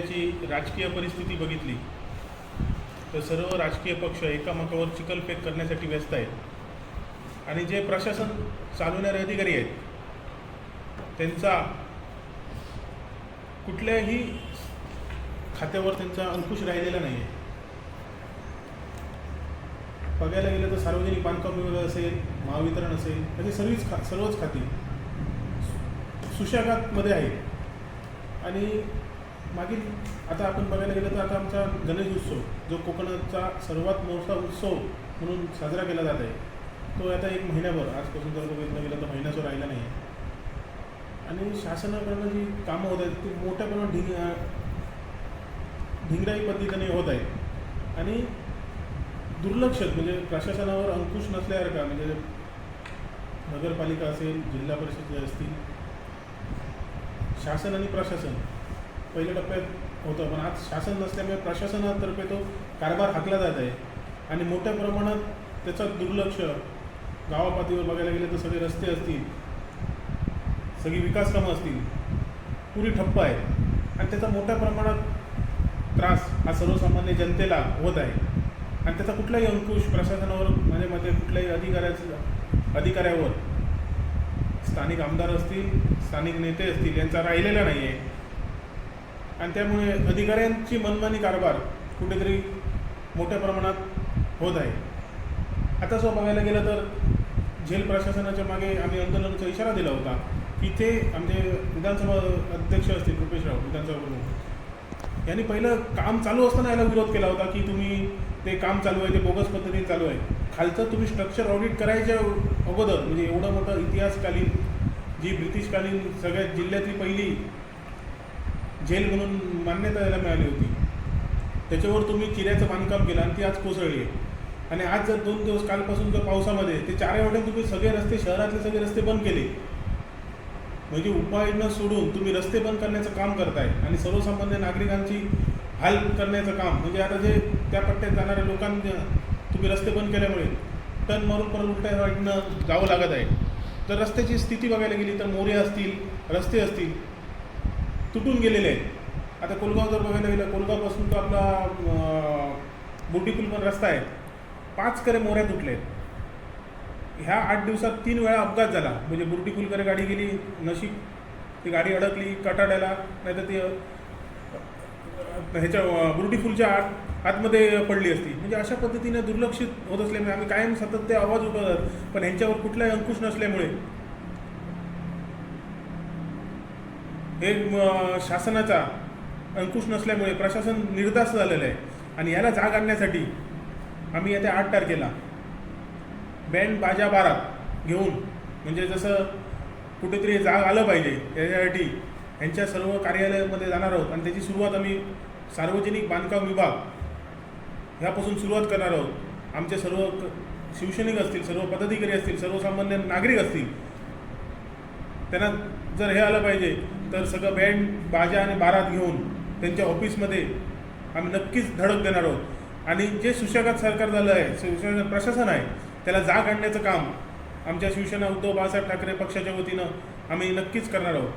सध्याची राजकीय परिस्थिती बघितली तर सर्व राजकीय पक्ष एकामेकावर चिखलफेक करण्यासाठी व्यस्त आहेत. आणि जे प्रशासन चालवणारे अधिकारी आहेत त्यांचा कुठल्याही खात्यावर त्यांचा अंकुश राहिलेला नाही आहे बघायला गेलं तर सार्वजनिक बांधकाम विभाग असेल महावितरण असेल असे सर्वच खा सर्वच खाती सुशागातमध्ये आहेत. आणि मागील आता आपण बघायला गेलं तर आता आमचा गणेश उत्सव जो कोकणाचा सर्वात मोठा उत्सव म्हणून साजरा केला जात आहे तो आता एक महिन्याभर आजपासून जर बघितलं गेलं तर महिन्याचं राहिला नाही. आणि शासनाकडनं जी कामं होत आहेत ती मोठ्या प्रमाणात ढिंग ढिंगराई पद्धतीने होत आहेत. आणि दुर्लक्षित म्हणजे प्रशासनावर अंकुश नसल्यासारखा म्हणजे नगरपालिका असेल जिल्हा परिषद जे असतील शासन आणि प्रशासन पहिल्या टप्प्यात होतं पण आज शासन नसल्यामुळे प्रशासनातर्फे तो कारभार हाकला जात आहे. आणि मोठ्या प्रमाणात त्याचं दुर्लक्ष गावापातळीवर बघायला गेलं तर सगळे रस्ते असतील सगळी विकास कामं असतील पुरी ठप्प आहे आणि त्याचा मोठ्या प्रमाणात त्रास हा सर्वसामान्य जनतेला होत आहे. आणि त्याचा कुठलाही अंकुश प्रशासनावर म्हणजे माझ्या मते कुठल्याही अधिकाऱ्याचं अधिकाऱ्यावर स्थानिक आमदार असतील स्थानिक नेते असतील यांचा राहिलेला नाही आहे आणि त्यामुळे अधिकाऱ्यांची मनमानी कारभार कुठेतरी मोठ्या प्रमाणात होत आहे. आता सो बघायला गेलं तर झेल प्रशासनाच्या मागे आम्ही आंदोलनाचा इशारा दिला होता. की ते आमचे विधानसभा अध्यक्ष असतील रुपेशराव विधानसभा प्रमुख यांनी पहिलं काम चालू असताना याला विरोध केला होता की तुम्ही ते काम चालू आहे ते बोगस पद्धतीने चालू आहे. खालचं तुम्ही स्ट्रक्चर ऑडिट करायच्या अगोदर म्हणजे एवढं मोठं इतिहासकालीन जी ब्रिटिशकालीन सगळ्यात जिल्ह्यातली पहिली जेल म्हणून मान्यता याला मिळाली होती. त्याच्यावर तुम्ही चिऱ्याचं बांधकाम केलं आणि ती आज कोसळली आहे. आणि आज जर दोन दिवस कालपासून जर पावसामध्ये ते चारही वाटेल तुम्ही सगळे रस्ते शहरातले सगळे रस्ते बंद केले. म्हणजे उपाययोजना सोडून तुम्ही रस्ते बंद करण्याचं काम करताय आणि सर्वसामान्य नागरिकांची हाल करण्याचं काम. म्हणजे आता जे त्या पट्ट्यात जाणाऱ्या लोकांना तुम्ही रस्ते बंद केल्यामुळे टन मारून परत उलट्या वाटणं जावं लागत आहे. तर रस्त्याची स्थिती बघायला गेली तर मोरे असतील रस्ते असतील तुटून गेलेले आहेत. आता कोलगाव जर बघायला गेलं कोलगावपासून तो आपला बुटीपूल पण रस्ता आहे. पाच करे मोऱ्या तुटले आहेत. ह्या आठ दिवसात तीन वेळा अपघात झाला. म्हणजे बुर्डी गाडी गेली नशीब ती गाडी अडकली कटाड्याला नाही तर ती ह्याच्या अ, फुलच्या आत आतमध्ये पडली असती. म्हणजे अशा पद्धतीने दुर्लक्षित होत असल्यामुळे आम्ही कायम सतत ते आवाज उठवतात पण ह्यांच्यावर कुठलाही अंकुश नसल्यामुळे हे शासनाचा अंकुश नसल्यामुळे प्रशासन निर्धास्त झालेलं आहे. आणि याला जाग आणण्यासाठी आम्ही येत्या आठ तारखेला बँड बाजा बारात घेऊन म्हणजे जसं कुठेतरी जाग आलं पाहिजे याच्यासाठी यांच्या सर्व कार्यालयामध्ये जाणार आहोत. आणि त्याची सुरुवात आम्ही सार्वजनिक बांधकाम विभाग ह्यापासून सुरुवात करणार आहोत. आमचे सर्व क- शिवसैनिक असतील सर्व पदाधिकारी असतील सर्वसामान्य नागरिक असतील त्यांना जर हे आलं पाहिजे तर सगळं बँड बाजा आणि बारात घेऊन त्यांच्या ऑफिसमध्ये आम्ही नक्कीच धडक देणार आहोत. आणि जे सुशागात सरकार झालं आहे शिवसेना प्रशासन आहे त्याला जाग आणण्याचं काम आमच्या शिवसेना उद्धव बाळासाहेब ठाकरे पक्षाच्या वतीनं आम्ही नक्कीच करणार आहोत.